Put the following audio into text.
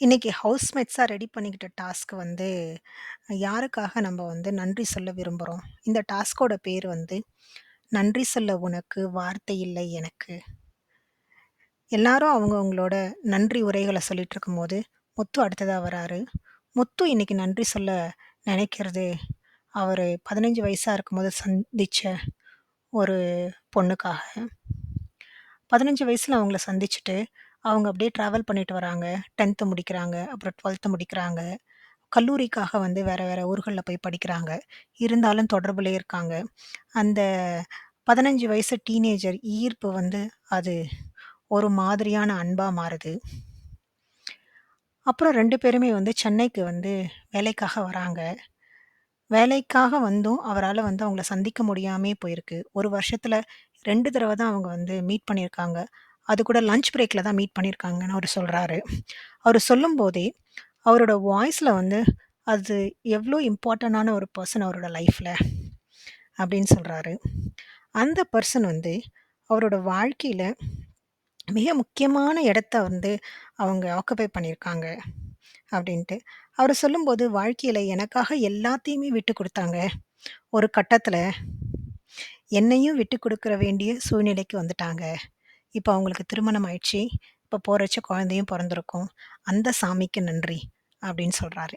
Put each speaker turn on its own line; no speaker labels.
இன்னைக்கு ஹவுஸ்மேட்ஸா ready பண்ணிக்கிட்ட task வந்து, யாருக்காக நம்ம வந்து நன்றி சொல்ல விரும்புறோம்? இந்த டாஸ்க்கோட பேர் வந்து, "நன்றி சொல்ல உனக்கு வார்த்தை இல்லை எனக்கு." எல்லாரும் அவங்க அவங்களோட நன்றி உரைகள சொல்லிட்டுருக்கும்போது, முத்து அடுத்ததா வராரு. முத்து இன்னைக்கு நன்றி சொல்ல நினைக்கிறது, அவரு 15 வயசா இருக்கும்போது சந்திச்ச ஒரு பொண்ணுக்காக. 15 வயசுல அவங்கள சந்திச்சுட்டு, அவங்க அப்படியே ட்ராவல் பண்ணிட்டு வராங்க. 10த் முடிக்கிறாங்க. அப்புறம் 12த் முடிக்கிறாங்க. கல்லூரிக்காக வந்து வேற வேற ஊர்கள்ல போய் படிக்கிறாங்க. இருந்தாலும் தொடர்புலயே இருக்காங்க. அந்த 15 வயசு டீனேஜர் ஈர்ப்பு வந்து அது ஒரு மாதிரியான அன்பா மாறுது. அப்புறம் 2 பேருமே வந்து சென்னைக்கு வந்து வேலைக்காக வராங்க. வேலைக்காக வந்தும் அவரால வந்து அவங்கள சந்திக்க முடியாமயே போயிருக்கு. 1 வருஷத்துல 2 தடவ தான் அவங்க வந்து மீட் பண்ணியிருக்காங்க. அது கூட லஞ்ச் பிரேக்கில் தான் மீட் பண்ணியிருக்காங்கன்னு அவர் சொல்கிறாரு அவர் சொல்லும்போதே, அவரோட வாய்ஸில் வந்து, அது எவ்வளோ இம்பார்ட்டன்டான ஒரு பர்சன் அவரோட லைஃப்பில் அப்படின்னு சொல்கிறாரு அந்த பர்சன் வந்து அவரோட வாழ்க்கையில் மிக முக்கியமான இடத்த வந்து அவங்க ஆக்குபை பண்ணியிருக்காங்க அப்படின்ட்டு. அவர் சொல்லும்போது, வாழ்க்கையில் எனக்காக எல்லாத்தையுமே விட்டு கொடுத்தாங்க ஒரு கட்டத்தில் என்னையும் விட்டு குடுக்கற வேண்டிய சூழ்நிலைக்கு வந்துட்டாங்க. இப்போ அவங்களுக்கு திருமணம் ஆயிடுச்சு. இப்போ போகிறச்ச குழந்தையும் பிறந்திருக்கும் அந்த சாமிக்கு நன்றி." அப்படின்னு சொல்கிறாரு